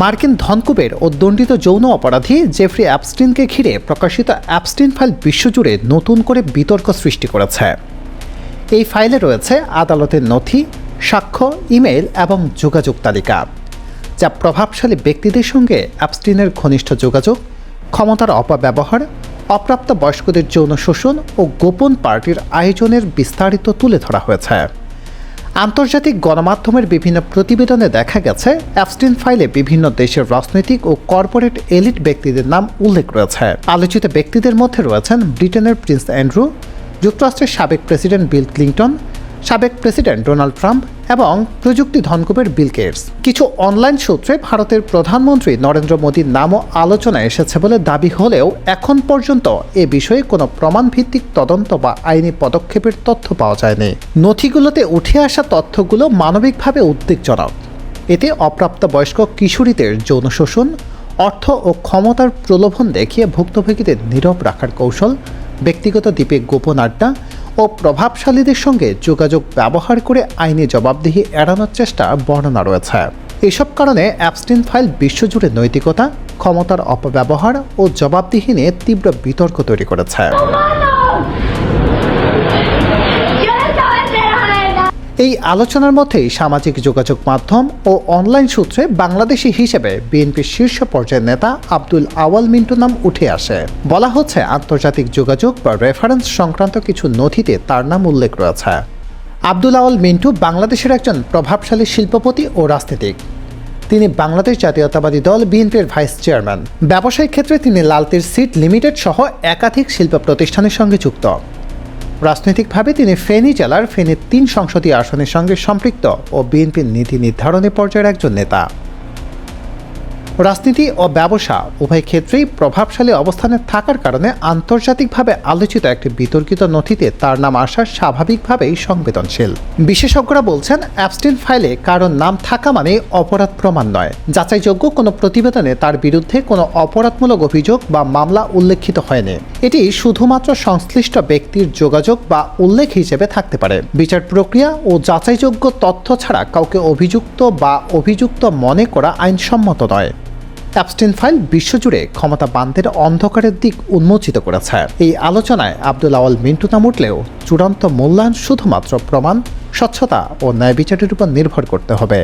মার্কিন ধনকুবের ও দণ্ডিত যৌন অপরাধী জেফরি অ্যাপস্টিনকে ঘিরে প্রকাশিত অ্যাপস্টিন ফাইল বিশ্বজুড়ে নতুন করে বিতর্ক সৃষ্টি করেছে। এই ফাইলে রয়েছে আদালতের নথি, সাক্ষ্য, ইমেইল এবং যোগাযোগ তালিকা, যা প্রভাবশালী ব্যক্তিদের সঙ্গে অ্যাপস্টিনের ঘনিষ্ঠ যোগাযোগ, ক্ষমতার অপব্যবহার অপ্রাপ্ত বয়স্কদের যৌন শোষণ ও গোপন পার্টির আয়োজনের বিস্তারিত তুলে ধরা হয়েছে। আন্তর্জাতিক গণমাধ্যমের বিভিন্ন প্রতিবেদনে দেখা গেছে, অ্যাপস্টিন ফাইলে বিভিন্ন দেশের রাজনৈতিক ও কর্পোরেট এলিট ব্যক্তিদের নাম উল্লেখ রয়েছে। আলোচিত ব্যক্তিদের মধ্যে রয়েছেন ব্রিটেনের প্রিন্স অ্যান্ড্রু, যুক্তরাষ্ট্রের সাবেক প্রেসিডেন্ট বিল ক্লিন্টন সাবেক প্রেসিডেন্ট ডোনাল্ড ট্রাম্প এবং প্রযুক্তি ধনকুবের বিল গেটস। কিছু অনলাইন সূত্রে ভারতের প্রধানমন্ত্রী নরেন্দ্র মোদীর নামও আলোচনায় এসেছে বলে দাবি হলেও এখন পর্যন্ত এ বিষয়ে কোনো প্রমাণভিত্তিক তদন্ত বা আইনি পদক্ষেপের তথ্য পাওয়া যায়নি। নথিগুলোতে উঠে আসা তথ্যগুলো মানবিকভাবে উদ্বেগজনক। এতে অপ্রাপ্তবয়স্ক কিশোরীদের যৌন শোষণ, অর্থ ও ক্ষমতার প্রলোভন দেখিয়ে ভুক্তভোগীদের নীরব রাখার কৌশল, ব্যক্তিগত দ্বীপে গোপন আড্ডা ও প্রভাবশালীদের সঙ্গে যোগাযোগ ব্যবহার করে আইনি জবাবদিহি এড়ানোর চেষ্টা বর্ণনা রয়েছে। এসব কারণে অ্যাপস্টিন ফাইল বিশ্বজুড়ে নৈতিকতা, ক্ষমতার অপব্যবহার ও জবাবদিহি নিয়ে তীব্র বিতর্ক তৈরি করেছে। এই আলোচনার মধ্যেই সামাজিক যোগাযোগ মাধ্যম ও অনলাইন সূত্রে বাংলাদেশি হিসেবে বিএনপির শীর্ষ পর্যায়ের নেতা আব্দুল আওয়াল মিন্টু নাম উঠে আসে। বলা হচ্ছে, আন্তর্জাতিক যোগাযোগ বা রেফারেন্স সংক্রান্ত কিছু নথিতে তার নাম উল্লেখ রয়েছে। আব্দুল আওয়াল মিন্টু বাংলাদেশের একজন প্রভাবশালী শিল্পপতি ও রাজনীতিক। তিনি বাংলাদেশ জাতীয়তাবাদী দল বিএনপির ভাইস চেয়ারম্যান। ব্যবসায়িক ক্ষেত্রে তিনি লালতির সিট লিমিটেড সহ একাধিক শিল্প প্রতিষ্ঠানের সঙ্গে যুক্ত। রাজনৈতিকভাবে তিনি ফেনী জেলার ফেনীর তিন সংসদীয় আসনের সঙ্গে সম্পৃক্ত ও বিএনপির নীতি নির্ধারণী পর্যায়ের একজন নেতা। রাজনীতি ও ব্যবসা উভয় ক্ষেত্রেই প্রভাবশালী অবস্থানে থাকার কারণে আন্তর্জাতিকভাবে আলোচিত একটি বিতর্কিত নথিতে তার নাম আসা স্বাভাবিকভাবেই সংবেদনশীল। বিশেষজ্ঞরা বলছেন অ্যাবস্টিন ফাইলে কারোর নাম থাকা মানে অপরাধ প্রমাণ নয়। যাচাইযোগ্য কোনো প্রতিবেদনে তার বিরুদ্ধে কোনো অপরাধমূলক অভিযোগ বা মামলা উল্লেখিত হয়নি। এটি শুধুমাত্র সংশ্লিষ্ট ব্যক্তির যোগাযোগ বা উল্লেখ হিসেবে থাকতে পারে। বিচার প্রক্রিয়া ও যাচাইযোগ্য তথ্য ছাড়া কাউকে অভিযুক্ত বা অভিযুক্ত মনে করা আইনসম্মত নয়। অ্যাপস্টিন ফাইল বিশ্বজুড়ে ক্ষমতা বান্ধের অন্ধকারের দিক উন্মোচিত করেছে। এই আলোচনায় আব্দুল আওয়াল মিন্টু নাম উঠলেও চূড়ান্ত মূল্যায়ন শুধুমাত্র প্রমাণ, স্বচ্ছতা ও ন্যায় বিচারের উপর নির্ভর করতে হবে।